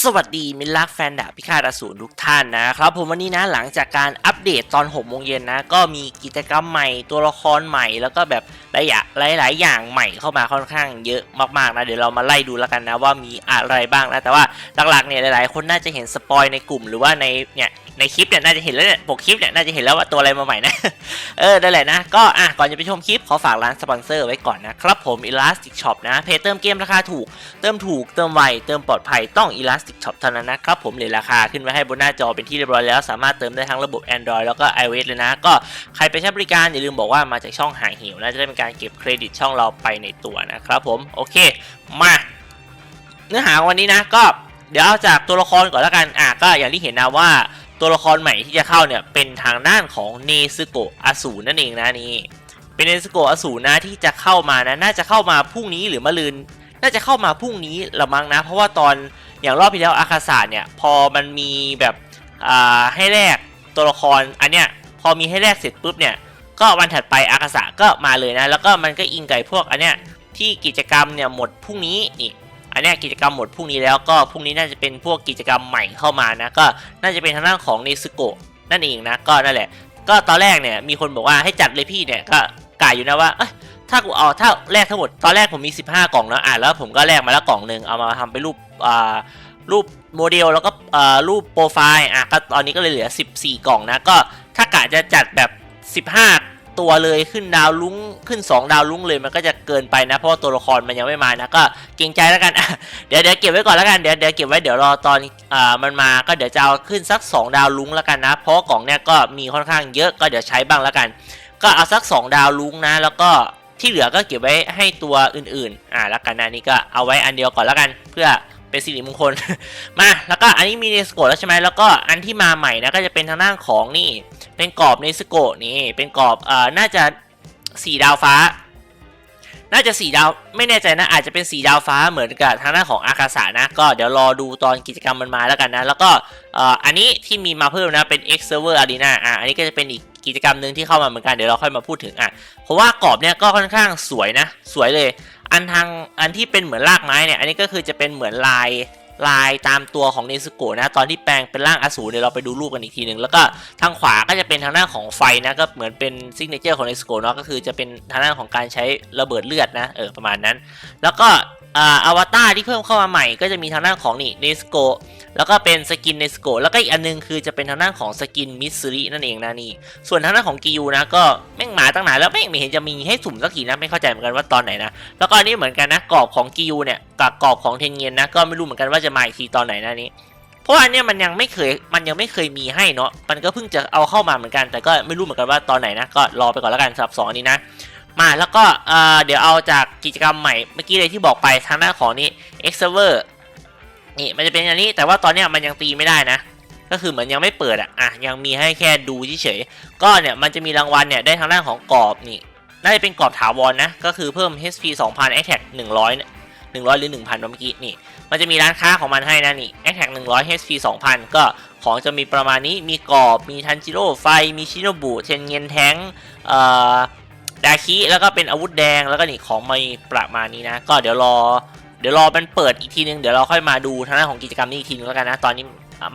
สวัสดีมิลลักแฟนดาบพิฆาตอสูรทุกท่านนะครับผมวันนี้นะหลังจากการอัปเดตตอน6โมงเย็นนะก็มีกิจกรรมใหม่ตัวละครใหม่แล้วก็แบบหลายอย่างหลาย ๆ อย่างใหม่เข้ามาค่อนข้างเยอะมากๆนะเดี๋ยวเรามาไล่ดูแล้วกันนะว่ามีอะไรบ้างนะแต่ว่าหลักๆเนี่ยหลาย ๆ คนน่าจะเห็นสปอยในกลุ่มหรือว่าในเนี่ย ในคลิปเนี่ยน่าจะเห็นแล้วเนี่ยปกคลิปเนี่ยน่าจะเห็นแล้วว่าตัวอะไรมาใหม่นะ เออได้แหละนะ ก็อะก่อนจะไปชมคลิปขอฝากร้านสปอนเซอร์ไว้ก่อนนะครับผม Elastic Shop นะ เพจเติมเกมราคาถูก เติมถูก เติมไว เติมปลอดภัยต้อง Elastic Shop เท่านั้นนะครับผมเลยราคาขึ้นไว้ให้บนหน้าจอเป็นที่เรียบร้อยแล้ว สามารถเติมได้ทั้งระบบ Android แล้วก็ iOS เลยนะ ก็ใครไปใช้บริการอย่าลืมบอกว่ามาจากช่องหายหิวนะจะได้เป็นการเก็บเครดิตช่องเราไปในตัวนะครับผมโอเค มาเนื้อหาวันนี้นะก็เดี๋ยวเอาจากตัวละครก่อนแล้วกัน อะก็อย่างที่เห็นนะว่า ตัวละครใหม่ที่จะเข้าเนี่ยเป็นทางด้านของเนซึโกะอสูรนั่นเองนะนี่เป็นเนซึโกะอสูรนะที่จะเข้ามานะน่าจะเข้ามาพรุ่งนี้หรือมะรืนน่าจะเข้ามาพรุ่งนี้ละมั้งนะ เพราะว่าตอนอย่างรอบที่แล้วอาคาศาเนี่ยพอมันมีแบบอ่าให้แลกตัวละครอันเนี้ยพอมีให้แลกเสร็จปุ๊บเนี่ยก็วันถัดไปอาคาศาก็มาเลยนะ แล้วก็มันก็อิงไก่พวกอันเนี้ยที่กิจกรรมเนี่ยหมดพรุ่งนี้นี่ อันนี้กิจกรรมหมดพรุ่งนี้แล้วก็พรุ่งนี้น่าจะเป็นพวกกิจกรรมใหม่เข้ามานะก็น่าจะเป็นทางด้านของเนซึโกะนั่นเองนะก็นั่นแหละ ก็ตอนแรกเนี่ยมีคนบอกว่าให้จัดเลยพี่เนี่ยก็กะอยู่นะว่าเอ้ยถ้ากูเอาถ้าแลกทั้งหมดตอนแรกผมมี 15 กล่องนะอะแล้วผมก็แลกมาแล้วกล่องหนึ่งเอามาทำเป็นรูปอ่ารูปโมเดลแล้วก็อ่ารูปโปรไฟล์อะก็ตอนนี้ก็เลยเหลือ 14 กล่องนะก็ถ้ากะจะจัดแบบ 15 ตัวเลยขึ้นดาวลุงขึ้น 2 ดาวลุงเลยมันก็จะเกินไปนะ เพราะตัวละครมันยังไม่มานะ ก็เกรงใจแล้วกันเดี๋ยวเดี๋ยวเก็บไว้ก่อนแล้วกันเดี๋ยวเดี๋ยวเก็บไว้เดี๋ยวรอตอนอ่ามันมาก็เดี๋ยวจะเอาขึ้นสัก 2 ดาวลุงแล้วกันนะ เพราะกล่องเนี้ยก็มีค่อนข้างเยอะก็เดี๋ยวใช้บ้างแล้วกัน ก็เอาสัก 2 ดาวลุงนะ แล้วก็ที่เหลือก็เก็บไว้ให้ตัวอื่นๆ อ่าแล้วกันนะนี่ก็เอาไว้อันเดียวก่อนแล้วกันเพื่อ เป็นสิริมงคล มา แล้วก็อันนี้มีเนสโกแล้วใช่ไหมแล้วก็อันที่มาใหม่นะก็จะเป็นทางด้านของนี่ เป็นกรอบเนสโกนี่เป็นกรอบเอ่อน่าจะสี่ดาวฟ้า น่าจะสีดาวไม่แน่ใจนะ อาจจะเป็นสีดาวฟ้าเหมือนกับทางด้านของอากาศะนะ ก็เดี๋ยวรอดูตอนกิจกรรมมันมาแล้วกันนะ แล้วก็อันนี้ที่มีมาเพิ่มนะเป็น X Server Arena อะอันนี้ก็จะเป็นอีกกิจกรรมหนึ่งที่เข้ามาเหมือนกันเดี๋ยวเราค่อยมาพูดถึงอะเพราะว่ากรอบเนี่ยก็ค่อนข้างสวยนะ สวยเลย อันทางอันที่เป็นเหมือนรากไม้เนี่ยอันนี้ก็คือจะเป็นเหมือนลาย ลายตามตัวของเนซุโกะนะตอนที่แปลงเป็นร่างอสูรเดี๋ยวเราไปดูรูปกันอีกทีหนึ่งแล้วก็ทางขวาก็จะเป็นทางด้านของไฟนะก็เหมือนเป็นซิกเนเจอร์ของเนซุโกะเนาะก็คือจะเป็นทางด้านของการใช้ระเบิดเลือดนะเออประมาณนั้น แล้วก็ อาวตารที่เพิ่มเข้ามาใหม่ก็จะมีทางด้านของนี่เนสโกแล้วก็เป็นสกินเนสโกแล้วก็อีกอันนึงคือจะเป็นทางด้านของสกินมิสซิรินั่นเองนะนี่ ส่วนทางด้านของกิยูนะก็แม่งหมาตั้งนานแล้วแม่งไม่เห็นจะมีให้สุ่มสักทีนะไม่เข้าใจเหมือนกันว่าตอนไหนนะ แล้วก็อันนี้เหมือนกันนะกรอบของกิยูเนี่ยกับกรอบของเทนเงียนนะก็ไม่รู้เหมือนกันว่าจะมาอีกทีตอนไหนนะนี้เพราะอันเนี้ยมันยังไม่เคยมันยังไม่เคยมีให้เนาะมันก็เพิ่งจะเอาเข้ามาเหมือนกัน แต่ก็ไม่รู้เหมือนกันว่าตอนไหนนะก็รอไปก่อนแล้วกันสำหรับสองอันนี้นะ มาแล้วก็เดี๋ยวเอาจากกิจกรรมใหม่เมื่อกี้เลยที่บอกไปทางด้านของนี่ X Server นี่มันจะเป็นอันนี้แต่ว่าตอนเนี้ยมันยังตีไม่ได้นะ ก็คือเหมือนยังไม่เปิดอะอะยังมีให้แค่ดูเฉยๆก็เนี่ยมันจะมีรางวัลเนี่ยได้ทางด้านของกรอบนี่น่าจะเป็นกรอบถาวรนะก็คือเพิ่ม HP 2000 Attack 100เนี่ย100 หรือ 1,000เมื่อกี้นี่ มันจะมีร้านค้าของมันให้นะนี่ Attack 100 HP 2000 ก็ของจะมีประมาณนี้มีกรอบมีทันจิโร่ไฟมีชิโนบุเทนเงียนแทงเอ่อ ดาคิแล้วก็เป็นอาวุธแดงแล้วก็นี่ของไมีประมาณนี้นะ ก็เดี๋ยวรอ เดี๋ยวรอมันเปิดอีกทีนึงเดี๋ยวเราค่อยมาดูทางด้านของกิจกรรมนี้อีกทีนึงแล้วกันนะ ตอนนี้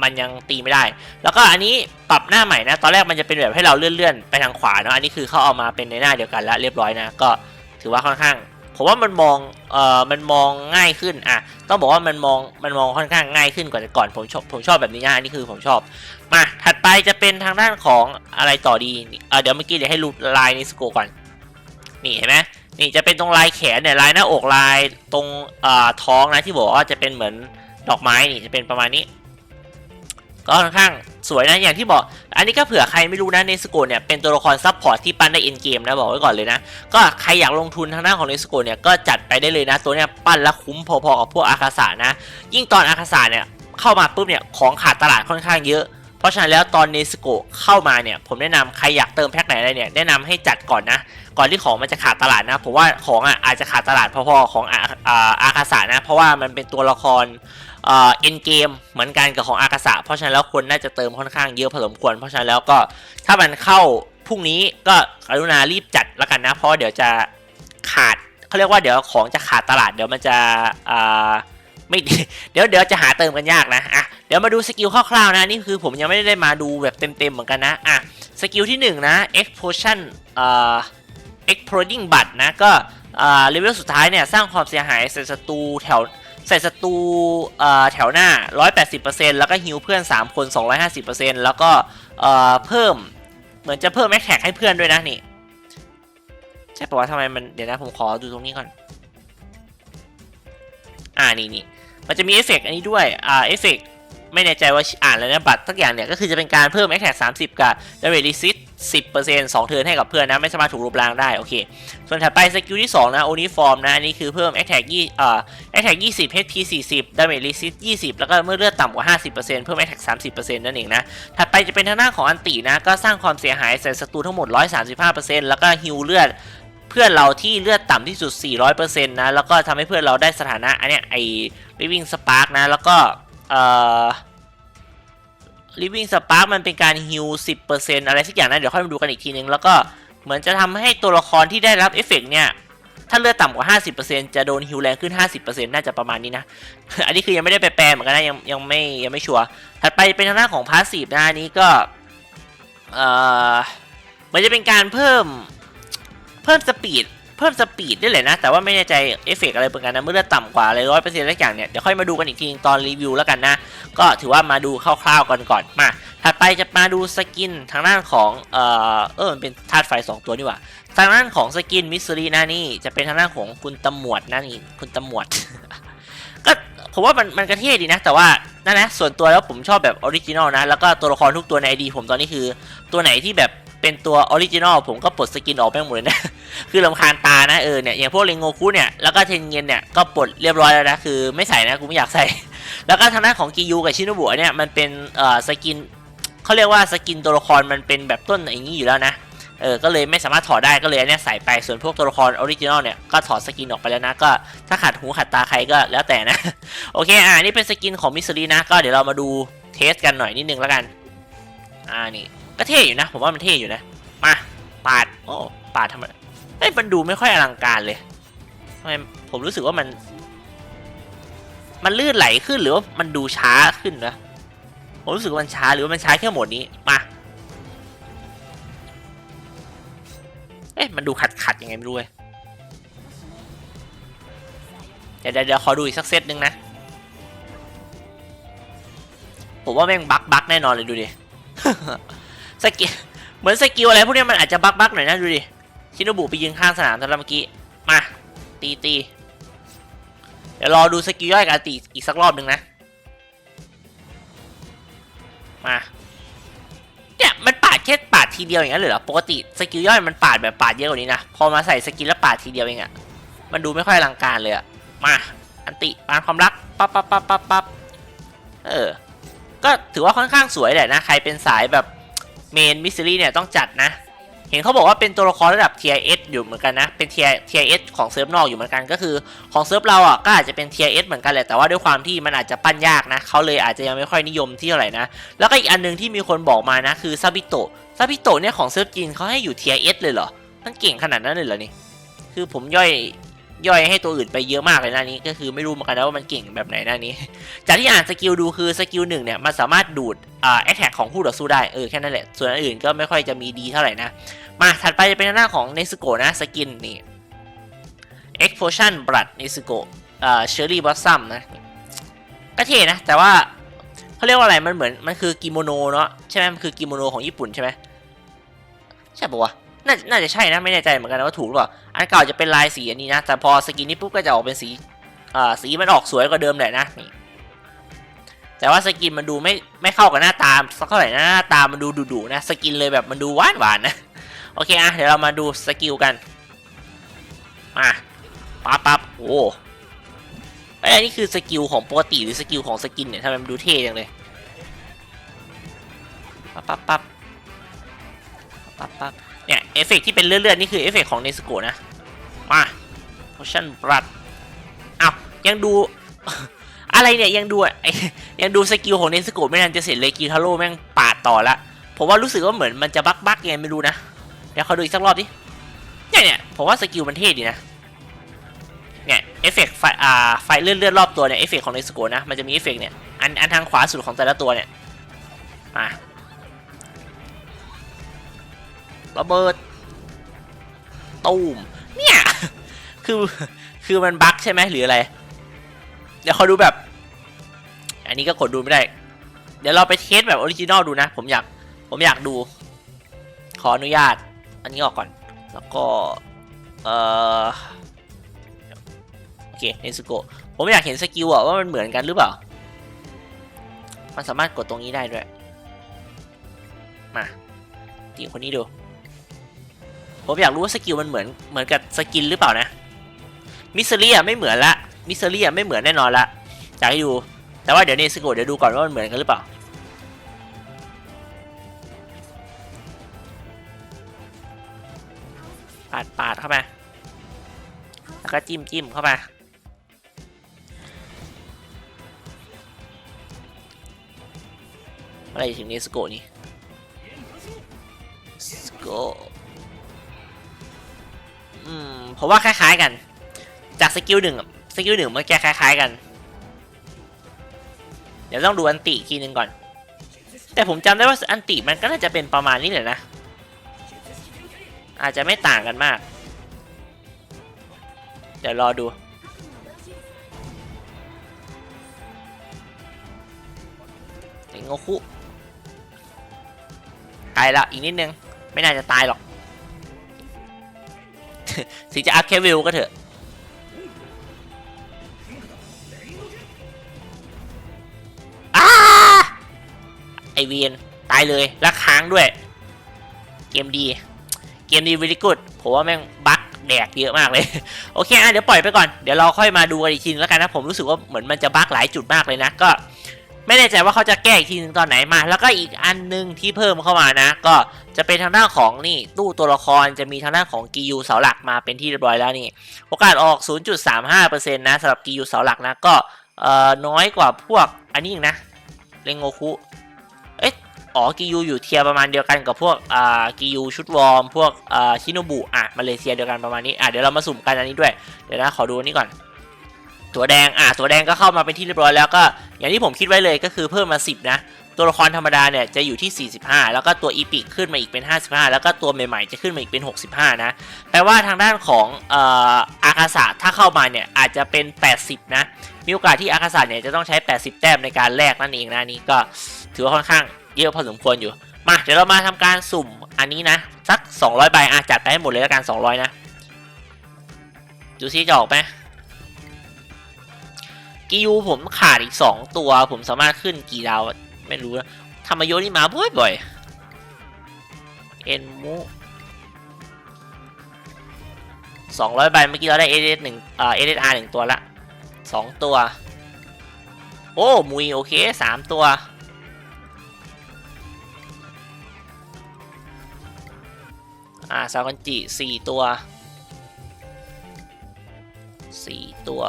มันยังตีไม่ได้ แล้วก็อันนี้ปรับหน้าใหม่นะ ตอนแรกมันจะเป็นแบบให้เราเลื่อนๆไปทางขวาเนาะอันนี้คือเขาเอามาเป็นในหน้าเดียวกันแล้วเรียบร้อยนะ ก็ถือว่าค่อนข้างผมว่ามันมองเอ่อมันมองง่ายขึ้นอะต้องบอกว่ามันมองมันมองค่อนข้างง่ายขึ้นกว่าแต่ก่อนผมชอบผมชอบแบบนี้นะอันนี้คือผมชอบมาถัดไปจะเป็นทางด้านของอะไรต่อดีเอ่อเดี๋ยวเมื่อกี้เดี๋ยวให้รูลายนิสโกก่อน นี่เห็นไหมนี่จะเป็นตรงลายแขนเนี่ยลายหน้าอกลายตรงอ่าท้องนะที่บอกว่าจะเป็นเหมือนดอกไม้นี่จะเป็นประมาณนี้ ก็ค่อนข้างสวยนะอย่างที่บอก อันนี้ก็เผื่อใครไม่รู้นะเนสโกเนี่ยเป็นตัวละครซับพอร์ตที่ปั้นได้เอ็นเกมนะบอกไว้ก่อนเลยนะ ก็ใครอยากลงทุนทางด้านของเนสโกเนี่ยก็จัดไปได้เลยนะ ตัวเนี้ยปั้นแล้วคุ้มพอๆกับพวกอาคาสานะ ยิ่งตอนอาคาสาเนี่ยเข้ามาปุ๊บเนี่ยของขาดตลาดค่อนข้างเยอะ เพราะฉะนั้นแล้วตอนเนสโกเข้ามาเนี่ยผมแนะนำใครอยากเติมแพ็คไหนอะไรเนี่ยแนะนำให้จัดก่อนนะ ก่อนที่ของมันจะขาดตลาดนะผมว่าของอะอาจจะขาดตลาดพอๆของอาอาอาคาสะนะ เพราะว่ามันเป็นตัวละครเอ็นเกมเหมือนกันกับของอากาศะเพราะฉะนั้นแล้วคนน่าจะเติมค่อนข้างเยอะพอสมควร เพราะฉะนั้นแล้วก็ถ้ามันเข้าพรุ่งนี้ก็กรุณารีบจัดแล้วกันนะ เพราะเดี๋ยวจะขาดเขาเรียกว่าเดี๋ยวของจะขาดตลาดเดี๋ยวมันจะอ่า ไม่ดีเดี๋ยวเดี๋ยวจะหาเติมกันยากนะอะเดี๋ยวมาดูสกิลคร่าวๆนะนี่คือผมยังไม่ได้มาดูแบบเต็มๆเหมือนกันนะอะสกิลที่หนึ่งนะ explosion เอ่อ exploding butt นะก็อ่าเลเวลสุดท้ายเนี่ยสร้างความเสียหายใส่ศัตรูแถวใส่ศัตรูเอ่อแถวหน้า 180%แล้วก็ฮิวเพื่อน 3 คน 250%แล้วก็เอ่อเพิ่มเหมือนจะเพิ่มแม็กแท็กให้เพื่อนด้วยนะนี่ใช่ปะวะทำไมมันเดี๋ยวนะผมขอดูตรงนี้ก่อน อ่านี่นี่ มันจะมีเอฟเฟกต์อันนี้ด้วย อ่า เอฟเฟกต์ไม่แน่ใจว่าอ่านแล้วนะบัตรสักอย่างเนี่ย ก็คือจะเป็นการเพิ่มแอคแท็ก30กับดาเมจรีซิต10% 2เทิร์นให้กับเพื่อนนะ ไม่สามารถถูกลบล้างได้ โอเค ส่วนถัดไปสกิลที่2นะโอนิฟอร์มนะ อันนี้คือเพิ่มแอคแท็กยี่อ่าแอคแท็ก20 HP 40ดาเมจรีซิต20แล้วก็เมื่อเลือดต่ำกว่า50%เพิ่มแอคแท็ก30%นั่นเองนะ ถัดไปจะเป็นทางหน้าของอันตินะ ก็สร้างความเสียหายใส่ศัตรูทั้งหมด135%แล้วก็ฮิวเลือด พื่อนเราที่เลือดต่ำที่สุด 400%นะ แล้วก็ทำให้เพื่อนเราได้สถานะอันเนี้ยไอ้ living spark นะ แล้วก็เอ่อ living spark มันเป็นการฮิว10%อะไรสักอย่างนะ เดี๋ยวค่อยมาดูกันอีกทีนึง แล้วก็เหมือนจะทำให้ตัวละครที่ได้รับเอฟเฟกต์เนี่ยถ้าเลือดต่ำกว่า 50%จะโดนฮิวแรงขึ้น 50%น่าจะประมาณนี้นะ อันนี้คือยังไม่ได้ไปแปลเหมือนกันนะ ยังยังไม่ยังไม่ชัวร์ ถัดไปเป็นทางหน้าของพาสซีฟนะอันนี้ก็ เอ่อเหมันจะเป็นการเพิ่ม เพิ่มสปีดเพิ่มสปีดได้เลยนะ แต่ว่าไม่แน่ใจเอฟเฟกต์อะไรเหมือนกันนะ เมื่อเลือดต่ำกว่าร้อยเปอร์เซ็นต์สักอย่างเนี่ย เดี๋ยวค่อยมาดูกันอีกทีตอนรีวิวแล้วกันนะ ก็ถือว่ามาดูคร่าวๆกันก่อนมา ถัดไปจะมาดูสกินทางด้านของ เออเออมันเป็นธาตุไฟ 2 ตัวนี่หว่า ทางด้านของสกินมิสซิลี่นะนี่ จะเป็นทางด้านของคุณตำรวจนะนี่คุณตำรวจก็ผมว่ามันมันกระเท่ดีนะ แต่ว่านั่นนะส่วนตัวแล้วผมชอบแบบออริจินอลนะแล้วก็ตัวละครทุกตัวในไอดีผมตอนนี้คือตัวไหนที่แบบ เป็นตัวออริจินอลผมก็ปลดสกินออกไปหมดเลยนะ คือลำคาญตานะเออเนี่ยอย่างพวกเรนโงคุเนี่ยแล้วก็เทนเงินเนี่ยก็ปลดเรียบร้อยแล้วนะคือไม่ใส่นะกูไม่อยากใส่ แล้วก็ทางด้านของกิยูกับชิโนบุเนี่ยมันเป็นเอ่อสกินเขาเรียกว่าสกินตัวละครมันเป็นแบบต้นอย่างนี้อยู่แล้วนะเออ ก็เลยไม่สามารถถอดได้ ก็เลยอันเนี้ยใส่ไป ส่วนพวกตัวละครออริจินอลเนี่ย ก็ถอดสกินออกไปแล้วนะ ก็ถ้าขัดหูขัดตาใครก็แล้วแต่นะ โอเค อ่า นี่เป็นสกินของมิสซิลีนะ ก็เดี๋ยวเรามาดูเทสกันหน่อยนิดนึงแล้วกัน อ่า นี่ ก็เท่อยู่นะ ผมว่ามันเท่อยู่นะ มาปาด โอ้ปาดทำไมเอ้ยมันดูไม่ค่อยอลังการเลยทำไมผมรู้สึกว่ามัน มันลื่นไหลขึ้นหรือว่ามันดูช้าขึ้นนะผมรู้สึกว่ามันช้าหรือว่ามันช้าแค่โหมดนี้ มาเอ๊ะมันดูขัดขัดยังไงไม่รู้เว้ยเดี๋ยวเดี๋ยวเดี๋ยวขอดูอีกสักเซตหนึ่งนะ ผมว่าแม่งบั๊กบั๊กแน่นอนเลยดูดิ สกิลเหมือนสกิลอะไรพวกนี้มันอาจจะบั๊กบักหน่อยนะดูดิชิโนบุไปยืนข้างสนามตอนเมื่อกี้ มา ตีตีเดี๋ยวรอดูสกิลย่อยการตีอีกสักรอบหนึ่งนะ มาเนี่ยมันปาดแค่ปาดทีเดียวอย่างนั้นเลยเหรอ ปกติสกิลย่อยมันปาดแบบปาดเยอะกว่านี้นะ พอมาใส่สกิลแล้วปาดทีเดียวเองอะมันดูไม่ค่อยอลังการเลยอะมา อันติปานความรัก ปั๊บปั๊บปั๊บปั๊บปั๊บเออ ก็ถือว่าค่อนข้างสวยแหละนะ ใครเป็นสายแบบ เมนมิสซิลี่เนี่ยต้องจัดนะ เห็นเขาบอกว่าเป็นตัวละครระดับ Tier S อยู่เหมือนกันนะ เป็น Tier Tier S ของเซิร์ฟนอกอยู่เหมือนกัน ก็คือของเซิร์ฟเราอะก็อาจจะเป็น Tier S เหมือนกันแหละ แต่ว่าด้วยความที่มันอาจจะปั้นยากนะ เขาเลยอาจจะยังไม่ค่อยนิยมที่เท่าไหร่นะ แล้วก็อีกอันหนึงที่มีคนบอกมานะคือซาบิโตะ ซาบิโตะเนี่ยของเซิร์ฟจีนเขาให้อยู่ Tier S เลยเหรอ มันเก่งขนาดนั้นเลยเหรอนี่ คือผมย่อย ย่อยให้ตัวอื่นไปเยอะมากเลยนะนี้ก็คือไม่รู้เหมือนกันนะว่ามันเก่งแบบไหนหน้านี้ จากที่อ่านสกิลดูคือสกิลหนึ่งเนี่ยมันสามารถดูดอ่าแอคแท็กของคู่ต่อสู้ได้เออแค่นั้นแหละ ส่วนอื่นก็ไม่ค่อยจะมีดีเท่าไหร่นะ มาถัดไปจะเป็นหน้าของเนสโกนะสกินนี่ Explosion Blood เนสโกอ่า Cherry Blossom นะก็เท่นะ แต่ว่าเขาเรียกว่าอะไรมันเหมือนมันคือกิโมโนเนาะใช่ไหมมันคือกิโมโนของญี่ปุ่นใช่ไหมใช่ปะวะ น่าน่าจะใช่นะไม่แน่ใจเหมือนกันนะว่าถูกหรือเปล่าอันเก่าจะเป็นลายสีอันนี้นะ แต่พอสกินนี้ปุ๊บก็จะออกเป็นสีอ่าสีมันออกสวยกว่าเดิมแหละนะนี่แต่ว่าสกินมันดูไม่ไม่เข้ากับหน้าตาสักเท่าไหร่นะหน้าตามันดูดุๆนะสกินเลยแบบมันดูหวานหวานนะโอเคอะเดี๋ยวเรามาดูสกิลกันมาปั๊บปั๊บโอ้ไอยอันนี้คือสกิลของปกติหรือสกิลของสกินเนี่ยทำไมมันดูเท่จังเลยปั๊บปั๊บปั๊บปั๊บปั๊บ อฟเฟกต์ที่เป็นเลื่อนๆนี่คือเอฟเฟกต์ของเนสโกนะ มา potion blood อ้าวยังดู อะไรเนี่ย ยังดูไอยังดูสกิลของเนสโกไม่ทันจะเสร็จเลยกิทาโร่แม่งปาดต่อละ ผมว่ารู้สึกว่าเหมือนมันจะบักบักๆยังไงไม่รู้นะ เดี๋ยวเขาดูอีกสักรอบดิ เนี่ยเนี่ยผมว่าสกิลมันเท่ดีนะ เนี่ยเอฟเฟกต์ไฟอ่าไฟเลื่อนเลือนรอบตัวเนี่ยเอฟเฟกต์ของเนสโกนะ มันจะมีเอฟเฟกต์เนี่ย อันอันทางขวาสุดของแต่ละตัวเนี่ย มาระเบิด ตูมเนี่ยคือคือมันบั๊กใช่ไหมหรืออะไร เดี๋ยวเขาดูแบบ อันนี้ก็กดดูไม่ได้ เดี๋ยวเราไปเทสแบบออริจินอลดูนะ ผมอยากผมอยากดู ขออนุญาต อันนี้ออกก่อน แล้วก็ เอ่อโอเคเนสโกผมอยากเห็นสกิลอะว่ามันเหมือนกันหรือเปล่า มันสามารถกดตรงนี้ได้ด้วย มาตีคนนี้ดู ผมอยากรู้ว่าสกิลมันเหมือนเหมือนกับสกินหรือเปล่านะมิสเซอรี่อะไม่เหมือนละมิสเซอรี่อะไม่เหมือนแน่นอนละอยากให้ดู แต่ว่าเดี๋ยวเนสโกเดี๋ยวดูก่อนว่ามันเหมือนกันหรือเปล่าปาดปาดเข้าไปแล้วก็จิ้มจิ้มเข้าไปอะไรถึงเนสโกนี่สโก อืมผมว่าคล้ายๆกัน จากสกิลหนึ่งสกิลหนึ่งมันแกคล้ายๆกัน เดี๋ยวต้องดูอันติทีหนึ่งก่อน แต่ผมจำได้ว่าอันติมันก็น่าจะเป็นประมาณนี้แหละนะ อาจจะไม่ต่างกันมาก เดี๋ยวรอดูเห็นโงคุไกลละอีกนิดนึง ไม่น่าจะตายหรอก ถึงจะอัพแค่วิวก็เถอะอ้าไอเวียนตายเลยแล้วค้างด้วย เกมดี เกมดีวิลิกูดผมว่าแม่งบั๊กแดกเยอะมากเลย โอเคอะเดี๋ยวปล่อยไปก่อนเดี๋ยวเราค่อยมาดูกันอีกทีนึงแล้วกันนะผมรู้สึกว่าเหมือนมันจะบั๊กหลายจุดมากเลยนะก็ไม่แน่ใจว่าเขาจะแก้อีกทีนึงตอนไหนมา แล้วก็อีกอันหนึงที่เพิ่มเข้ามานะ ก็ จะเป็นทางด้านของนี่ตู้ตัวละครจะมีทางด้านของกิยูเสาหลักมาเป็นที่เรียบร้อยแล้วนี่ โอกาสออก 0.35%นะสำหรับกิยูเสาหลักนะก็เอ่อน้อยกว่าพวกอันนี้อีกนะเรงโงคุเอ๊ะอ๋อกิยูอยู่เทียร์ประมาณเดียวกันกับพวกอ่ากิยูชุดวอร์มพวกอ่าชิโนบุอะมาเลเซียเดียวกันประมาณนี้อะเดี๋ยวเรามาสุ่มกันอันนี้ด้วยเดี๋ยวนะขอดูอันนี้ก่อนตัวแดงอะตัวแดงก็เข้ามาเป็นที่เรียบร้อยแล้วก็อย่างที่ผมคิดไว้เลยก็คือเพิ่มมา 10 นะ ตัวละครธรรมดาเนี่ยจะอยู่ที่ 45 แล้วก็ตัวอีพิกขึ้นมาอีกเป็น 55 แล้วก็ตัวใหม่ๆ จะขึ้นมาอีกเป็น 65 นะ แปลว่าทางด้านของอออาคาสะถ้าเข้ามาเนี่ยอาจจะเป็น 80 นะ มีโอกาสที่อาคาสะเนี่ยจะต้องใช้ 80 แต้มในการแลกนั่นเองนะนี่ก็ถือว่าค่อนข้างเยอะพอสมควรอยู่ มาเดี๋ยวเรามาทำการสุ่มอันนี้นะ สัก 200 ใบอาจัดไปให้หมดเลยแล้วกัน 200 นะ ดูซิจะออกไหมกิยูผมขาดอีก 2 ตัวผมสามารถขึ้นกี่ดาว ไม่รู้นะธรรมโยนี่มาบ่อยๆเอ็นมุ200ใบเมื่อกี้เราได้เอเดหนึ่งเอ่อเอเดอาร์หนึ่งตัวละสองตัว โอ้มุยโอเคสามตัวอ่าซากันจิสี่ตัวสี่ตัว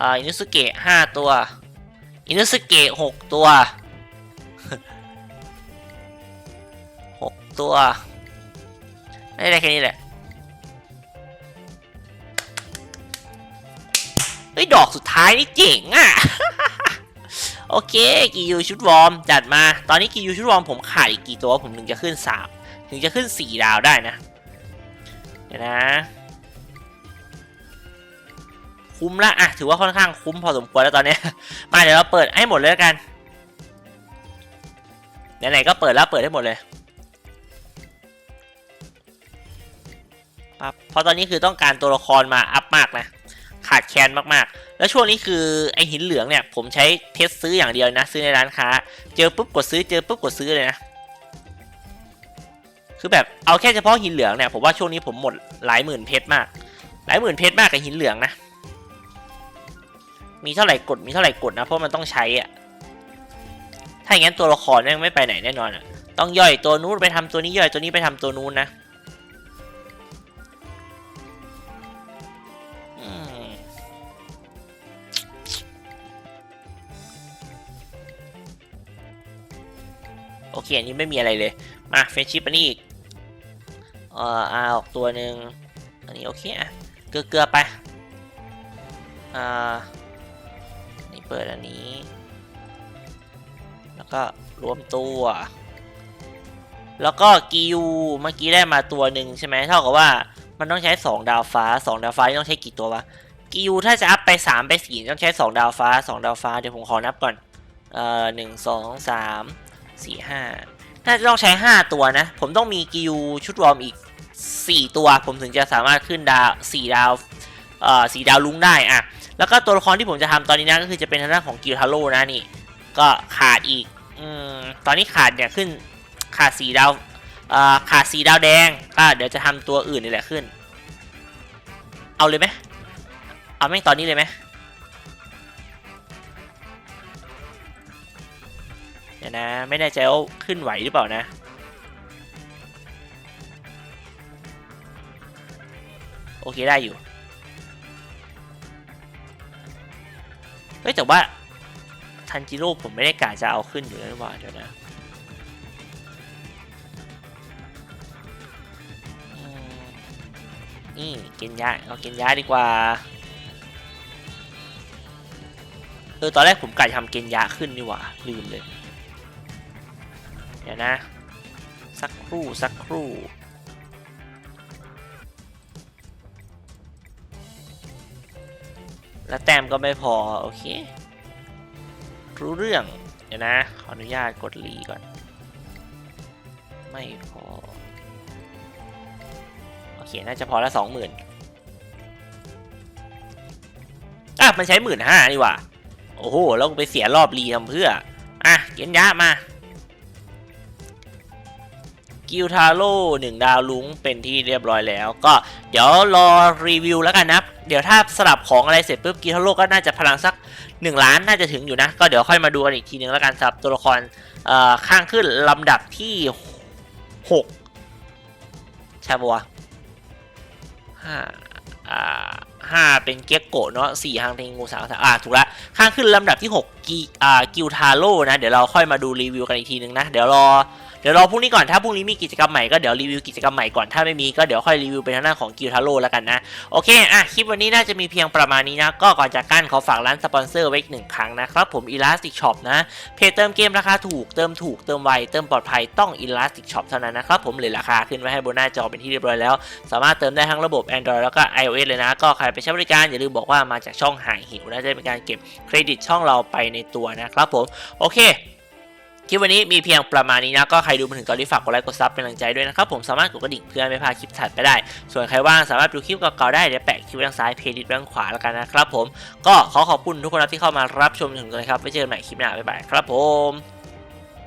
อ่าอินุสุเกะห้าตัว อินุสเกะหกตัวหกตัวไม่ได้แค่นี้แหละเฮ้ยดอกสุดท้ายนี่เจ๋งอะ โอเคกียูชุดวอร์มจัดมา ตอนนี้กียูชุดวอร์มผมขาดอีกกี่ตัวผมถึงจะขึ้น3ถึงจะขึ้น4ดาวได้นะ เดี๋ยวนะ คุ้มละอะถือว่าค่อนข้างคุ้มพอสมควรแล้วตอนนี้ มาเดี๋ยวเราเปิดให้หมดเลยกันไหนๆก็เปิดแล้วเปิดให้หมดเลยปั๊บเพราะตอนนี้คือต้องการตัวละครมาอัพมากนะขาดแคลนมากๆ แล้วช่วงนี้คือไอหินเหลืองเนี่ยผมใช้เทสซื้ออย่างเดียวนะ ซื้อในร้านค้า เจอปุ๊บกดซื้อเจอปุ๊บกดซื้อเลยนะคือแบบเอาแค่เฉพาะหินเหลืองเนี่ยผมว่าช่วงนี้ผมหมดหลายหมื่นเพชรมาก หลายหมื่นเพชรมากกับหินเหลืองนะ มีเท่าไหร่กดมีเท่าไหร่กดนะเพราะมันต้องใช้อะถ้าอย่างนั้นตัวละครแม่งไม่ไปไหนแน่นอนอะต้องย่อยตัวนู้นไปทำตัวนี้ย่อยตัวนี้ไปทำตัวนู้นนะโอเค อันนี้ไม่มีอะไรเลย มาเฟรนชิปอันนี้อีก เอ่ออาออกตัวหนึ่งอันนี้โอเคอะ เกลือเกลือไป อ่า เปิดอันนี้ แล้วก็รวมตัว แล้วก็กิวเมื่อกี้ได้มาตัวหนึ่งใช่ไหมเท่ากับว่ามันต้องใช้ 2 ดาวฟ้า 2 ดาวฟ้าต้องใช้กี่ตัววะกิวถ้าจะอัพไป 3 ไป4ต้องใช้ 2 ดาวฟ้า 2 ดาวฟ้าเดี๋ยวผมขอนับก่อนเอ่อหนึ่งสองสามสี่ห้าน่าจะต้องใช้ 5 ตัวนะ ผมต้องมีกิวชุดวอร์มอีก 4 ตัว ผมถึงจะสามารถขึ้นดาว4ดาวเอ่อสีดาวลุ้งได้อะ แล้วก็ตัวละครที่ผมจะทำตอนนี้นะก็คือจะเป็นทางด้านของกิวทาโร่นะนี่ ก็ขาดอีกอืมตอนนี้ขาดเนี่ยขึ้นขาดสีดาวเอ่ขาดสีดาวแดงก็เดี๋ยวจะทำตัวอื่นนี่แหละขึ้น เอาเลยไหมเอาแม่งตอนนี้เลยไหมเดี๋ยวนะ ไม่แน่ใจว่าขึ้นไหวหรือเปล่านะโอเคได้อยู่ เฮ้ยแต่ว่าทันจิโร่ผมไม่ได้กะจะเอาขึ้นอยู่แล้วว่าเดี๋ยวนะอืมนี่กินยาเอากินยาดีกว่าเออตอนแรกผมกะจะทำเกณฑ์ยาขึ้นนี่หว่าลืมเลย เดี๋ยวนะ สักครู่สักครู่ แล้วแต้มก็ไม่พอ โอเค รู้เรื่อง เดี๋ยวนะ ขออนุญาตกดรีก่อน ไม่พอ โอเค น่าจะพอละสองหมื่นอะ มันใช้หมื่นห้านี่ว่า โอ้โห แล้วกูไปเสียรอบรีทำเพื่อ อะ เกณฑ์ยะมา กิลทาโร่หนึ่งดาวลุงเป็นที่เรียบร้อยแล้ว ก็เดี๋ยวรอรีวิวแล้วกันนะเดี๋ยวถ้าสลับของอะไรเสร็จปุ๊บกิลทาโร่ก็น่าจะพลังสัก 1 ล้านน่าจะถึงอยู่นะ ก็เดี๋ยวค่อยมาดูกันอีกทีนึงแล้วกันสำหรับตัวละครเอ่อข้างขึ้นลำดับที่ 6 ใช่ปะวะห้าอ่าห้าเป็นเก็กโกะเนาะสี่ฮังเทงูสามสามอ่าถูกละข้างขึ้นลำดับที่ 6กีอ่ากิลทาโร่นะ เดี๋ยวเราค่อยมาดูรีวิวกันอีกทีนึงนะ เดี๋ยวรอ เดี๋ยวรอพรุ่งนี้ก่อนถ้าพรุ่งนี้มีกิจกรรมใหม่ก็เดี๋ยวรีวิวกิจกรรมใหม่ก่อนถ้าไม่มีก็เดี๋ยวค่อยรีวิวเป็นทางด้าของกิลทาโร่แล้วกันนะโอเคอะคลิปวันนี้น่าจะมีเพียงประมาณนี้นะ ก็ก่อนจากกันขอฝากร้านสปอนเซอร์ไว้อีกหนึ่งครั้งนะครับผม Elastic Shop นะเพจเติมเกมราคาถูกเติมถูกเติมไวเติมปลอดภัยต้อง Elastic Shop เท่านั้นนะครับผมเลยราคาขึ้นไว้ให้บนหน้าจอเป็นที่เรียบร้อยแล้ว สามารถเติมได้ทั้งระบบ Android แล้วก็ iOS เลยนะ ก็ใครไปใช้บริการอย่าลืมบอกว่ามาจากช่องหายหิวนะจะเป็นการเก็บเครดิตช่องเราไปในตัวนะครับผมโอเค คลิปวันนี้มีเพียงประมาณนี้นะ ก็ใครดูมาถึงตอนนี้ฝากกดไลค์กดซับเป็นกำลังใจด้วยนะครับ ผมสามารถกดกระดิ่งเพื่อไม่พลาดคลิปถัดไปได้ ส่วนใครว่างสามารถดูคลิปเก่าๆได้เดี๋ยวแปะคลิปด้านซ้ายเพลย์ลิสต์ด้านขวาแล้วกันนะครับผมก็ขอขอบคุณทุกคนที่เข้ามารับชมถึงตอนนี้ครับไว้เจอกันใหม่คลิปหน้าบ๊ายบายครับผม